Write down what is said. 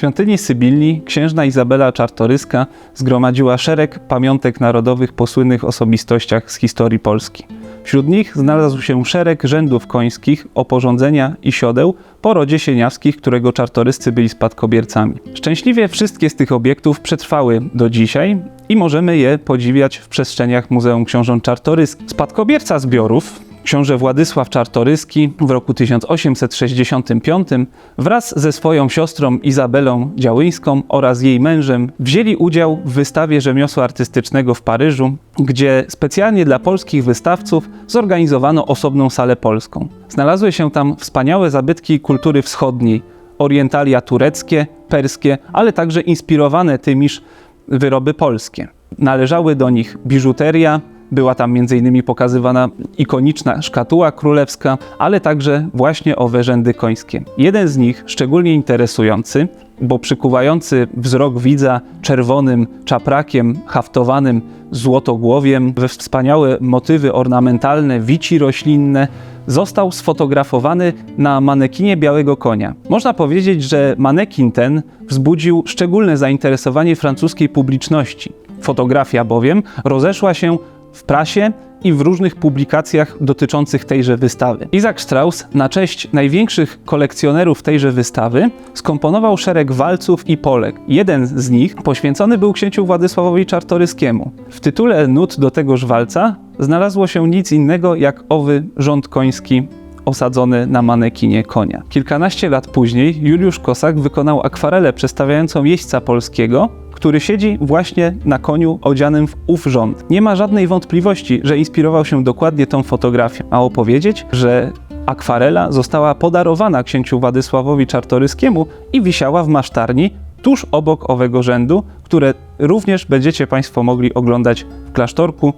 świątyni Sybilni księżna Izabela Czartoryska zgromadziła szereg pamiątek narodowych po słynnych osobistościach z historii Polski. Wśród nich znalazł się szereg rzędów końskich, oporządzenia i siodeł po rodzie sieniawskich, którego czartoryscy byli spadkobiercami. Szczęśliwie wszystkie z tych obiektów przetrwały do dzisiaj i możemy je podziwiać w przestrzeniach Muzeum Książąt Czartoryskich. Spadkobierca zbiorów, książę Władysław Czartoryski w roku 1865 wraz ze swoją siostrą Izabelą Działyńską oraz jej mężem wzięli udział w wystawie rzemiosła artystycznego w Paryżu, gdzie specjalnie dla polskich wystawców zorganizowano osobną salę polską. Znalazły się tam wspaniałe zabytki kultury wschodniej, orientalia tureckie, perskie, ale także inspirowane tymiż wyroby polskie. Należały do nich biżuteria, była tam m.in. pokazywana ikoniczna szkatuła królewska, ale także właśnie owe rzędy końskie. Jeden z nich, szczególnie interesujący, bo przykuwający wzrok widza czerwonym czaprakiem haftowanym złotogłowiem, we wspaniałe motywy ornamentalne, wici roślinne, został sfotografowany na manekinie białego konia. Można powiedzieć, że manekin ten wzbudził szczególne zainteresowanie francuskiej publiczności. Fotografia bowiem rozeszła się w prasie i w różnych publikacjach dotyczących tejże wystawy. Isaac Strauss na cześć największych kolekcjonerów tejże wystawy skomponował szereg walców i polek. Jeden z nich poświęcony był księciu Władysławowi Czartoryskiemu. W tytule nut do tegoż walca znalazło się nic innego jak owy rząd koński osadzony na manekinie konia. Kilkanaście lat później Juliusz Kosak wykonał akwarelę przedstawiającą jeźdźca polskiego, który siedzi właśnie na koniu odzianym w ów rząd. Nie ma żadnej wątpliwości, że inspirował się dokładnie tą fotografią. Mało powiedzieć, że akwarela została podarowana księciu Władysławowi Czartoryskiemu i wisiała w masztarni tuż obok owego rzędu, które również będziecie Państwo mogli oglądać w klasztorku